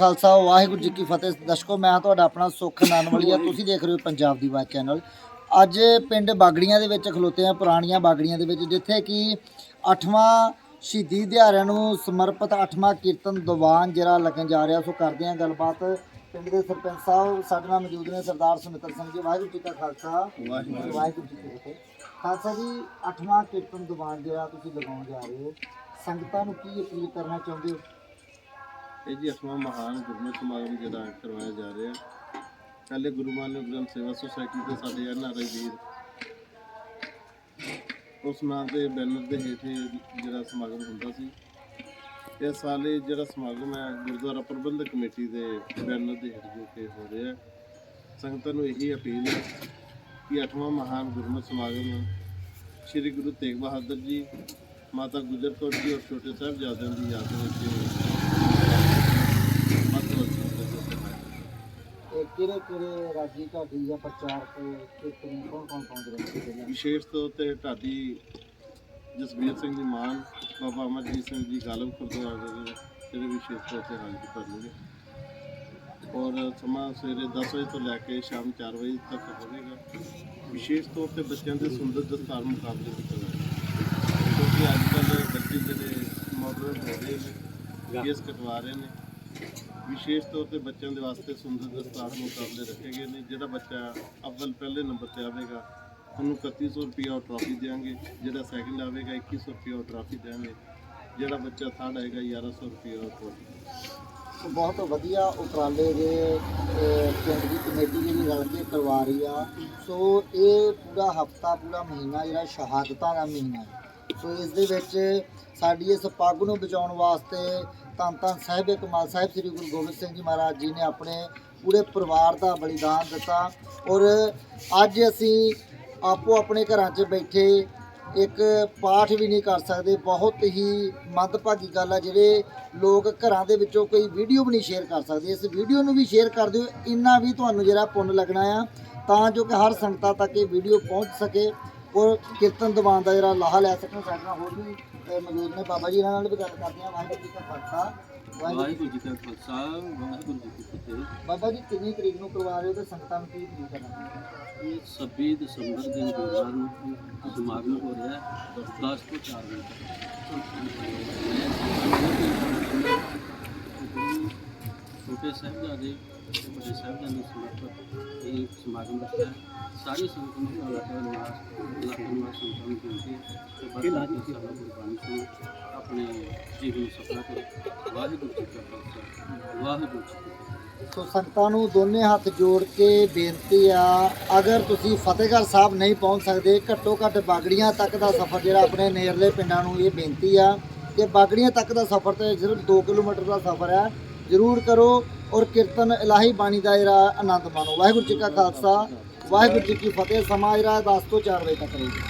ਖਾਲਸਾ ਵਾਹਿਗੁਰੂ ਜੀ ਕੀ ਫਤਿਹ। ਦਰਸ਼ਕੋ ਮੈਂ ਤੁਹਾਡਾ ਆਪਣਾ ਸੁਖ ਨਾਨਵਲੀਆ ਤੁਸੀਂ ਦੇਖ ਰਹੇ ਹੋ ਪੰਜਾਬ ਦੀ ਆਵਾਜ਼ ਚੈਨਲ। ਅੱਜ ਪਿੰਡ ਬਾਗੜੀਆਂ ਦੇ ਵਿੱਚ ਖਲੋਤੇ ਆ ਪੁਰਾਣੀਆਂ ਬਾਗੜੀਆਂ ਦੇ ਵਿੱਚ ਜਿੱਥੇ ਕਿ 8ਵਾਂ ਸ਼ਹੀਦੀ ਦਿਹਾੜਿਆਂ ਨੂੰ ਸਮਰਪਿਤ 8ਵਾਂ ਕੀਰਤਨ ਦੀਵਾਨ ਜਿਹੜਾ ਲੱਗਣ ਜਾ ਰਿਹਾ। ਸੋ ਕਰਦੇ ਆ ਗੱਲਬਾਤ। ਪਿੰਡ ਦੇ ਸਰਪੰਚ ਸਾਹਿਬ ਸਾਡੇ ਨਾਲ ਮੌਜੂਦ ਨੇ ਸਰਦਾਰ ਸੁਮਿੱਤਰ ਸਿੰਘ ਜੀ। ਵਾਹਿਗੁਰੂ ਜੀ ਕਾ ਖਾਲਸਾ। ਵਾਹਿਗੁਰੂ ਜੀ ਕੀ ਫਤਿਹ। ਖਾਲਸਾ ਜੀ 8ਵਾਂ ਕੀਰਤਨ ਦੀਵਾਨ ਜਿਹੜਾ ਤੁਸੀਂ ਲਗਾਉਣ ਜਾ ਰਹੇ ਹੋ। ਸੰਗਤਾਂ ਨੂੰ ਕੀ ਅਪੀਲ ਕਰਨਾ ਚਾਹੁੰਦੇ ਹੋ? ਇਹ ਜੀ ਅਠਵਾਂ ਮਹਾਨ ਗੁਰਮਤਿ ਸਮਾਗਮ ਜਿਹੜਾ ਕਰਵਾਇਆ ਜਾ ਰਿਹਾ। ਪਹਿਲੇ ਗੁਰੂ ਮਾਨਵ ਗ੍ਰੰਥ ਸੇਵਾ ਸੁਸਾਇਟੀ ਦੇ ਸਾਡੇ ਐਨਆਰਆਈ ਵੀਰ, ਉਸ ਨਾਂ ਦੇ ਬੈਨਰ ਦੇ ਹੇਠ ਜਿਹੜਾ ਸਮਾਗਮ ਹੁੰਦਾ ਸੀ। ਇਸ ਸਾਲ ਜਿਹੜਾ ਸਮਾਗਮ ਹੈ, ਗੁਰਦੁਆਰਾ ਪ੍ਰਬੰਧਕ ਕਮੇਟੀ ਦੇ ਬੈਨਰ ਦੇ ਹੇਠ ਜੋ ਕਿ ਹੋ ਰਿਹਾ ਸੰਗਤਾਂ ਨੂੰ ਇਹੀ ਅਪੀਲ ਹੈ ਕਿ ਅਠਵਾਂ ਮਹਾਨ ਗੁਰਮਤਿ ਸਮਾਗਮ ਸ੍ਰੀ ਗੁਰੂ ਤੇਗ ਬਹਾਦਰ ਜੀ, ਮਾਤਾ ਗੁਜਰ ਕੌਰ ਜੀ ਔਰ ਛੋਟੇ ਸਾਹਿਬਜ਼ਾਦਿਆਂ ਦੀ ਯਾਦ ਵਿੱਚ ਮੱਧ ਇਹ ਕਿਹੜੇ ਕਿਹੜੇ ਰਾਜੀ ਢਾਡੀ ਜਾਂ ਪ੍ਰਚਾਰਕ ਕੀਰਤਨ ਕੌਣ ਕੌਣ ਪਹੁੰਚ ਰਹੇ ਨੇ ਵਿਸ਼ੇਸ਼ ਤੌਰ ਤੇ ਢਾਡੀ ਜਸਵੀਰ ਸਿੰਘ ਜੀ ਮਾਨ ਬਾਬਾ ਅਮਰਜੀਤ ਸਿੰਘ ਜੀ ਗਾਲਬ ਗੁਰਦੁਆਰਾ ਦੇ ਜਿਹੜੇ ਵਿਸ਼ੇਸ਼ ਤੌਰ ਤੇ ਹਾਜ਼ਰੀ ਭਰਨਗੇ ਔਰ ਸਮਾਂ ਸਵੇਰੇ 10 ਵਜੇ ਤੋਂ ਲੈ ਕੇ ਸ਼ਾਮ 4 ਵਜੇ ਤੱਕ ਹੋਵੇਗਾ। ਵਿਸ਼ੇਸ਼ ਤੌਰ ਤੇ ਬੱਚਿਆਂ ਦੇ ਸੁੰਦਰ ਦਸਤਾਰ ਮੁਕਾਬਲੇ ਕੀਤੇ ਜਾਣਗੇ ਕਿਉਂਕਿ ਅੱਜ ਕੱਲ੍ਹ ਬੱਚੇ ਜਿਹੜੇ ਮਾਡਰਨ ਹੋ ਰਹੇ ਨੇ ਕੇਸ ਕਟਵਾ ਰਹੇ ਨੇ। ਵਿਸ਼ੇਸ਼ ਤੌਰ ਤੇ ਬੱਚਿਆਂ ਦੇ ਵਾਸਤੇ ਸੁੰਦਰ ਦਸਤਾਰ ਮੁਕਾਬਲੇ ਰੱਖੇ ਗਏ ਨੇ ਜਿਹੜਾ ਬੱਚਾ ਅਵਲ ਪਹਿਲੇ ਨੰਬਰ ਤੇ ਆਵੇਗਾ ਉਹਨੂੰ 3100 ਰੁਪਏ ਉਹ ਟਰਾਫੀ ਦੇਵਾਂਗੇ ਜਿਹੜਾ ਸੈਕਿੰਡ ਆਵੇਗਾ 2100 ਰੁਪਏ ਉਹ ਟਰਾਫੀ ਦੇਵਾਂਗੇ ਜਿਹੜਾ ਬੱਚਾ ਥਰਡ ਆਏਗਾ 1100 ਰੁਪਏ ਉਹ ਟਰਾਫੀ ਸੋ ਬਹੁਤ ਵਧੀਆ ਉਪਰਾਲੇ ਦੇ ਅਹ, ਪਿੰਡ ਦੀ ਕਮੇਟੀ ਜਿਹੜੀ ਰਲ ਕੇ ਕਰਵਾ ਰਹੀ ਆ। ਸੋ ਇਹ ਪੂਰਾ ਹਫਤਾ ਪੂਰਾ ਮਹੀਨਾ ਜਿਹੜਾ ਸ਼ਹਾਦਤਾਂ ਦਾ ਮਹੀਨਾ ਹੈ। ਸੋ ਇਸ ਦੇ ਵਿੱਚ ਸਾਡੀ ਇਸ ਪੱਗ ਨੂੰ ਬਚਾਉਣ ਵਾਸਤੇ ਧੰਨ ਧੰਨ ਸਾਹਿਬ ਕਮਾਲ ਸਾਹਿਬ, ਸ੍ਰੀ ਗੁਰੂ ਗੋਬਿੰਦ ਸਿੰਘ ਜੀ ਮਹਾਰਾਜ ਜੀ ਨੇ ਆਪਣੇ ਪੂਰੇ ਪਰਿਵਾਰ ਦਾ ਬਲੀਦਾਨ ਦਿੱਤਾ ਔਰ ਅੱਜ ਅਸੀਂ ਆਪੋ ਆਪਣੇ ਘਰਾਂ 'ਚ ਬੈਠੇ ਇੱਕ ਪਾਠ ਵੀ ਨਹੀਂ ਕਰ ਸਕਦੇ, ਬਹੁਤ ਹੀ ਮੰਦਭਾਗੀ ਗੱਲ ਆ, ਜਿਹੜੇ ਲੋਕ ਘਰਾਂ ਦੇ ਵਿੱਚੋਂ ਕੋਈ ਵੀਡੀਓ ਵੀ ਨਹੀਂ ਸ਼ੇਅਰ ਕਰ ਸਕਦੇ, ਇਸ ਵੀਡੀਓ ਨੂੰ ਵੀ ਸ਼ੇਅਰ ਕਰ ਦਿਓ, ਇੰਨਾ ਵੀ ਤੁਹਾਨੂੰ ਜਿਹੜਾ ਪੁੰਨ ਲੱਗਣਾ ਆ, ਤਾਂ ਜੋ ਕਿ ਹਰ ਸੰਗਤਾਂ ਤੱਕ ਇਹ ਵੀਡੀਓ ਪਹੁੰਚ ਸਕੇ। ਔਰ ਕੀਰਤਨ ਦੀਵਾਨ ਦਾ ਜਿਹੜਾ ਲਾਹਾ ਲੈ ਸਕਣ ਸਾਡੇ ਨਾਲ ਹੋਰ ਵੀ ਅਹ, ਮੌਜੂਦ ਨੇ ਬਾਬਾ ਜੀ ਇਹਨਾਂ ਨਾਲ ਵੀ ਗੱਲ ਕਰਦੇ ਆ ਵਾਹਿਗੁਰੂ ਜੀ ਕਾ ਖਾਲਸਾ ਵਾਹਿਗੁਰੂ ਜੀ ਵਾਹਿਗੁਰੂ ਜੀ ਕਾ ਖਾਲਸਾ ਵਾਹਿਗੁਰੂ ਜੀ ਕੀ ਫਤਿਹ। ਬਾਬਾ ਜੀ ਕਿੰਨੀ ਤਰੀਕ ਨੂੰ ਕਰਵਾ ਰਹੇ ਹੋ ਤੇ ਸੰਗਤਾਂ ਨੂੰ ਕੀ ਅਪੀਲ ਕਰਨਾ ਇਹ 26 ਦਸੰਬਰ ਦੇ ਗੁਰਵਾਰ ਨੂੰ ਸਮਾਗਮ ਹੋ ਰਿਹਾ ਹੈ 10 ਤੋਂ 4 ਵਜੇ ਤੱਕ। ਛੋਟੇ ਸਾਹਿਬਜ਼ਾਦੇ ਤੇ ਵੱਡੇ ਸਾਹਿਬਜ਼ਾਦੇ ਨੂੰ ਸਮਰਪਿਤ ਇਹ ਸਮਾਗਮ ਰੱਖਿਆ ਹੈ। ਸਾਰੀ ਸੰਗਤ ਨੂੰ ਨਿਵਾਸ ਲੱਖਾਂ ਸੰਗਤਾਂ ਨੂੰ ਬੇਨਤੀ ਹੈ ਕਿ ਬਸ ਇਹ ਸਾਡਾ ਗੁਰਬਾਣੀ ਸੁਣੋ ਆਪਣੇ ਜੀਵਨ ਨੂੰ ਸਫਲਾ ਕਰੋ ਵਾਹਿਗੁਰੂ ਜੀ ਕਾ ਖਾਲਸਾ ਵਾਹਿਗੁਰੂ ਜੀ ਕੀ ਫਤਿਹ ਸੋ ਸੰਗਤਾਂ ਨੂੰ ਦੋਨੇ ਹੱਥ ਜੋੜ ਕੇ ਬੇਨਤੀ ਆ, ਅਗਰ ਤੁਸੀਂ ਫਤਿਹਗੜ੍ਹ ਸਾਹਿਬ ਨਹੀਂ ਪਹੁੰਚ ਸਕਦੇ, ਘੱਟੋ ਘੱਟ ਬਾਗੜੀਆਂ ਤੱਕ ਦਾ ਸਫ਼ਰ ਜਿਹੜਾ ਆਪਣੇ ਨੇੜਲੇ ਪਿੰਡਾਂ ਨੂੰ ਇਹ ਬੇਨਤੀ ਆ ਕਿ ਬਾਗੜੀਆਂ ਤੱਕ ਦਾ ਸਫ਼ਰ ਤੇ ਸਿਰਫ 2 ਕਿਲੋਮੀਟਰ ਦਾ ਸਫ਼ਰ ਹੈ ਜ਼ਰੂਰ ਕਰੋ ਔਰ ਕੀਰਤਨ ਇਲਾਹੀ ਬਾਣੀ ਦਾ ਜਿਹੜਾ ਆਨੰਦ ਮਾਣੋ। ਵਾਹਿਗੁਰੂ ਜੀ ਕਾ ਖਾਲਸਾ, ਵਾਹਿਗੁਰੂ ਜੀ ਕੀ ਫਤਿਹ। ਸਮਾਜ ਰਾਹ 10 ਤੋਂ 4 ਵਜੇ ਤੱਕ ਰਹੇਗੀ।